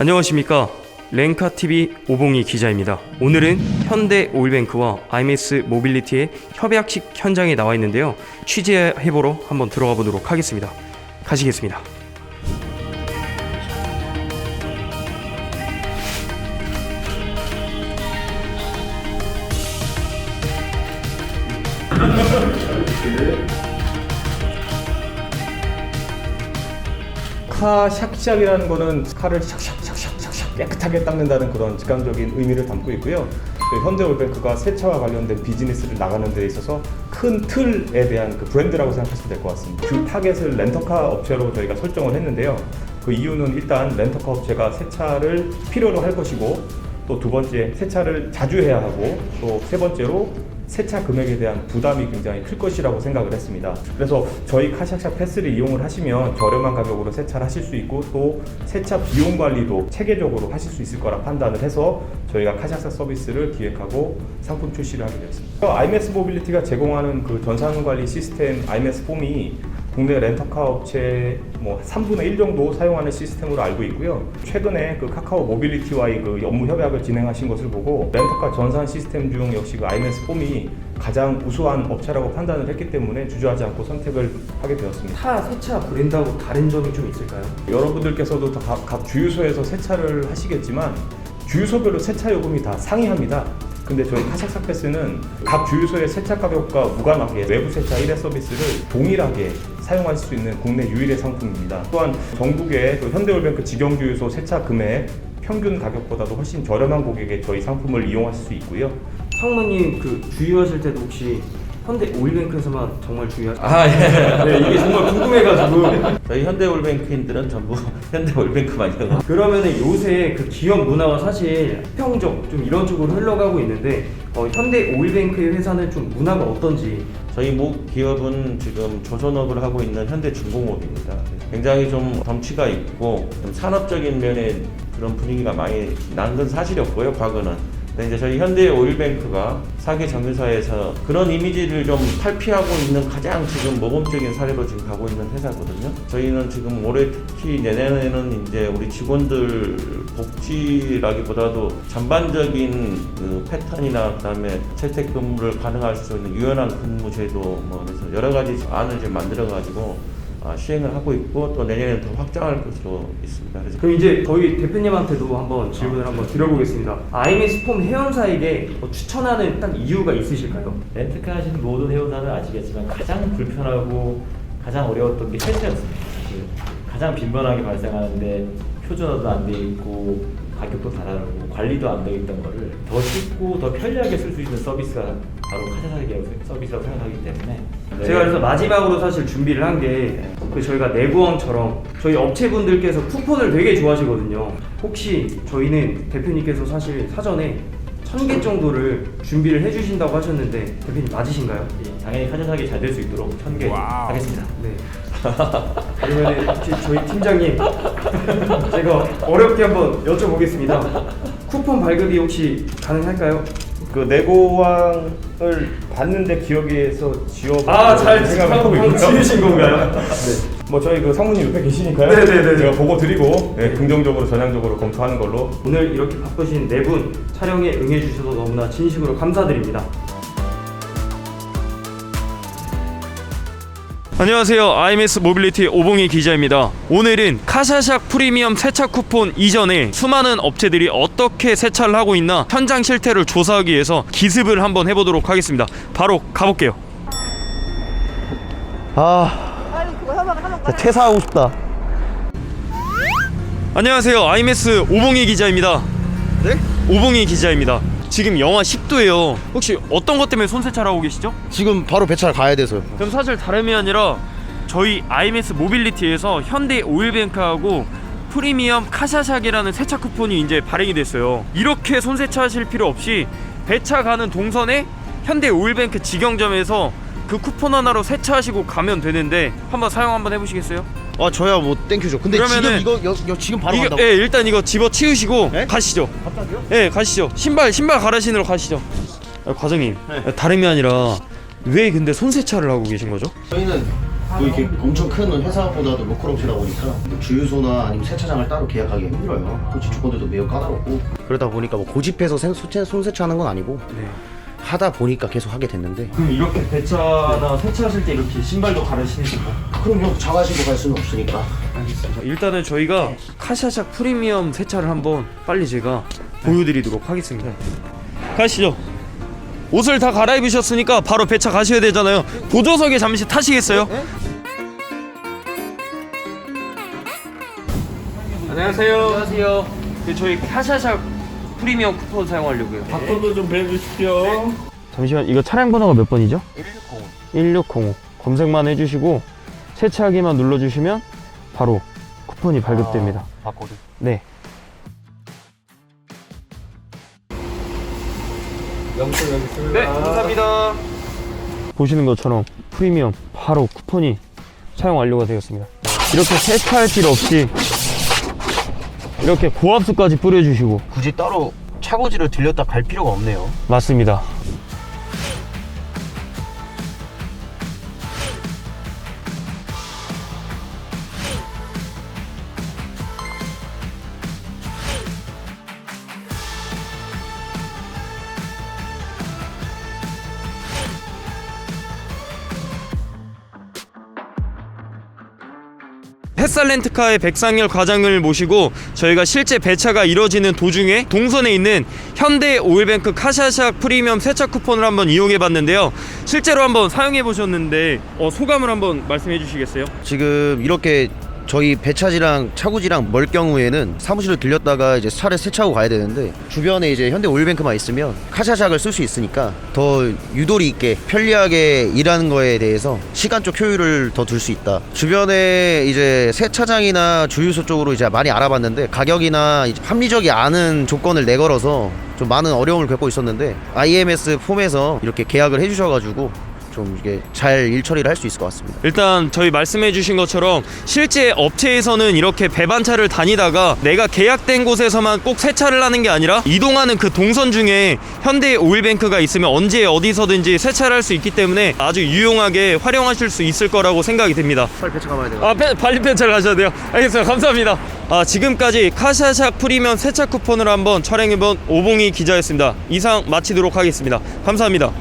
안녕하십니까. 랭카TV 오봉희 기자입니다. 오늘은 현대 오일뱅크와 IMS 모빌리티의 협약식 현장에 나와 있는데요. 취재해보러 한번 들어가 보도록 하겠습니다. 가시겠습니다 카 샥샥이라는 거는 카를 샥샥샥샥샥 깨끗하게 닦는다는 그런 직관적인 의미를 담고 있고요. 그 현대올뱅크가 세차와 관련된 비즈니스를 나가는 데 있어서 큰 틀에 대한 그 브랜드라고 생각하시면 될 것 같습니다. 그 타겟을 렌터카 업체로 저희가 설정을 했는데요. 그 이유는 일단 렌터카 업체가 세차를 필요로 할 것이고 또 두 번째 세차를 자주 해야 하고 또 세 번째로 세차 금액에 대한 부담이 굉장히 클 것이라고 생각을 했습니다. 그래서 저희 카샥샥 패스를 이용을 하시면 저렴한 가격으로 세차를 하실 수 있고 또 세차 비용 관리도 체계적으로 하실 수 있을 거라 판단을 해서 저희가 카샥샥 서비스를 기획하고 상품 출시를 하게 되었습니다. IMS 모빌리티가 제공하는 그 전산 관리 시스템 IMS 폼이 국내 렌터카 업체 뭐 3분의 1 정도 사용하는 시스템으로 알고 있고요. 최근에 그 카카오 모빌리티와의 그 업무 협약을 진행하신 것을 보고 렌터카 전산 시스템 중 역시 그 IMS 폼이 가장 우수한 업체라고 판단을 했기 때문에 주저하지 않고 선택을 하게 되었습니다. 타 세차 브랜드하고 다른 점이 좀 있을까요? 여러분들께서도 다 각, 각 주유소에서 세차를 하시겠지만 주유소별로 세차 요금이 다 상이합니다. 근데 저희 카샥삭 패스는 각 주유소의 세차 가격과 무관하게 외부 세차 1회 서비스를 동일하게 사용하실 수 있는 국내 유일의 상품입니다. 또한 전국의 그 현대올뱅크 직영주유소 세차 금액 평균 가격보다도 훨씬 저렴한 고객에 저희 상품을 이용하실 수 있고요. 상무님 그 주유하실 때도 혹시 현대 오일뱅크에서만 정말 주유하시나요? 아 예. 네 이게 정말 궁금해가지고 저희 현대 올뱅크인들은 전부 현대 올뱅크만 이용. 그러면은 요새 그 기업 문화가 사실 수평적 좀 이런 쪽으로 흘러가고 있는데 어, 현대 오일뱅크의 회사는 좀 문화가 어떤지 저희 목 기업은 지금 조선업을 하고 있는 현대중공업입니다. 굉장히 좀 덩치가 있고 좀 산업적인 면에 그런 분위기가 많이 난 건 사실이었고요. 과거는. 근데 이제 저희 현대 오일뱅크가 사계 정유사에서 그런 이미지를 좀 탈피하고 있는 가장 지금 모범적인 사례로 지금 가고 있는 회사거든요. 저희는 지금 올해 특히 내년에는 이제 우리 직원들 복지라기보다도 전반적인 그 패턴이나 그다음에 재택근무를 가능할 수 있는 유연한 근무 제도 뭐 그래서 여러 가지 안을 지금 만들어 가지고 아, 시행을 하고 있고 또 내년에는 더 확장할 것으로 있습니다. 그래서 그럼 이제 저희 대표님한테도 한번 질문을 한번 드려보겠습니다 IMS 폼 회원사에게 뭐 추천하는 딱 이유가 있으실까요? 렌트카 하시는 모든 회원사는 아시겠지만 가장 불편하고 가장 어려웠던 게 세차였습니다. 사실 가장 빈번하게 발생하는데 표준화도 안 돼 있고 가격도 다 다르고 관리도 안 돼 있던 거를 더 쉽고 더 편리하게 쓸 수 있는 서비스가 바로 카사사기 서비스라고 생각하기 때문에 네. 제가 그래서 마지막으로 사실 준비를 한게그 저희가 내부원처럼 저희 업체분들께서 쿠폰을 되게 좋아하시거든요. 혹시 저희는 대표님께서 사실 사전에 천 개 정도를 준비를 해주신다고 하셨는데 대표님 맞으신가요? 예, 당연히 카사사기 잘 될 수 있도록 천개 하겠습니다. 네. 그러면 혹시 저희 팀장님 제가 어렵게 한번 여쭤보겠습니다. 쿠폰 발급이 혹시 가능할까요? 그 내고왕을 봤는데 기억에서 지워 아 잘 생각하고 있고요. 지으신 건가요? 네. 뭐 저희 그 상무님 옆에 계시니까요. 네네네. 제가 보고 드리고 네, 긍정적으로 전향적으로 검토하는 걸로. 오늘 이렇게 바쁘신 네 분 촬영에 응해주셔서 너무나 진심으로 감사드립니다. 안녕하세요. IMS 모빌리티 오봉희 기자입니다. 오늘은 카샤샥 프리미엄 세차 쿠폰 이전에 수많은 업체들이 어떻게 세차를 하고 있나 현장 실태를 조사하기 위해서 기습을 한번 해보도록 하겠습니다. 바로 가볼게요. 아, 진짜 퇴사하고 싶다. 안녕하세요. IMS 오봉희 기자입니다. 네? 오봉희 기자입니다. 지금 영하 10도예요. 혹시 어떤 것 때문에 손 세차를 하고 계시죠? 지금 바로 배차를 가야 돼서요. 그럼 사실 다름이 아니라 저희 IMS 모빌리티에서 현대 오일뱅크하고 프리미엄 카샤샥이라는 세차 쿠폰이 이제 발행이 됐어요. 이렇게 손 세차하실 필요 없이 배차 가는 동선에 현대 오일뱅크 직영점에서 그 쿠폰 하나로 세차하시고 가면 되는데 한번 사용 한번 해보시겠어요? 아, 저야 뭐 땡큐죠. 근데 그러면은 지금 이거 여, 여, 지금 바로 이거, 간다고. 예, 일단 이거 집어 치우시고 네? 가시죠. 갑자기요? 예, 가시죠. 신발 신발 갈아 신으러 가시죠. 아, 과장님, 다름이 아니라 왜 근데 손 세차를 하고 계신 거죠? 저희는 또 이렇게 엄청 큰 회사보다도 로컬 업체다 보니까 뭐 주유소나 아니면 세차장을 따로 계약하기 힘들어요. 토지 조건들도 매우 까다롭고 그러다 보니까 뭐 고집해서 생- 손세차하는 건 아니고 하다 보니까 계속 하게 됐는데 그럼 이렇게 배차나 세차하실 때 이렇게 신발도 갈아 신으시고 그럼요 자가시고 갈 수는 없으니까 알겠습니다. 일단은 저희가 카샤샥 프리미엄 세차를 한번 빨리 제가 보여드리도록 하겠습니다. 가시죠. 옷을 다 갈아입으셨으니까 바로 배차 가셔야 되잖아요. 보조석에 잠시 타시겠어요? 안녕하세요. 안녕하세요. 그 저희 카샤샥 프리미엄 쿠폰 사용하려고요. 바꿔도 좀 배주십시오. 잠시만 이거 차량 번호가 몇 번이죠? 1605 1605 검색만 해주시고 세차하기만 눌러주시면 바로 쿠폰이 발급됩니다 바코드. 네 영수 여기 있습니다. 네, 감사합니다. 보시는 것처럼 프리미엄 바로 쿠폰이 사용 완료가 되었습니다. 이렇게 세차할 필요 없이 이렇게 고압수까지 뿌려주시고 굳이 따로 차고지를 들렸다 갈 필요가 없네요. 맞습니다. 햇살 렌트카의 백상열 과장을 모시고 저희가 실제 배차가 이뤄지는 도중에 동선에 있는 현대 오일뱅크 카샤샥 프리미엄 세차 쿠폰을 한번 이용해 봤는데요. 실제로 한번 사용해 보셨는데 어, 소감을 한번 말씀해 주시겠어요? 지금 이렇게 저희 배차지랑 차고지랑 멀 경우에는 사무실을 들렸다가 이제 차를 세차하고 가야 되는데 주변에 이제 현대 오일뱅크만 있으면 카샤샥을 쓸 수 있으니까 더 유도리 있게 편리하게 일하는 거에 대해서 시간 적 효율을 더 둘 수 있다. 주변에 이제 세차장이나 주유소 쪽으로 이제 많이 알아봤는데 가격이나 이제 합리적이 않은 조건을 내걸어서 좀 많은 어려움을 겪고 있었는데 IMS 폼에서 이렇게 계약을 해주셔가지고 좀 이게 잘 일 처리를 할 수 있을 것 같습니다. 일단 저희 말씀해 주신 것처럼 실제 업체에서는 이렇게 배반차를 다니다가 내가 계약된 곳에서만 꼭 세차를 하는 게 아니라 이동하는 그 동선 중에 현대 오일뱅크가 있으면 언제 어디서든지 세차를 할 수 있기 때문에 아주 유용하게 활용하실 수 있을 거라고 생각이 됩니다. 빨리 배차 가봐야 돼요. 아, 펜, 발리 펜차를 가셔야 돼요. 알겠습니다. 감사합니다. 아, 지금까지 카샤샥 프리미엄 세차 쿠폰을 한번 촬영해본 오봉이 기자였습니다. 이상 마치도록 하겠습니다. 감사합니다.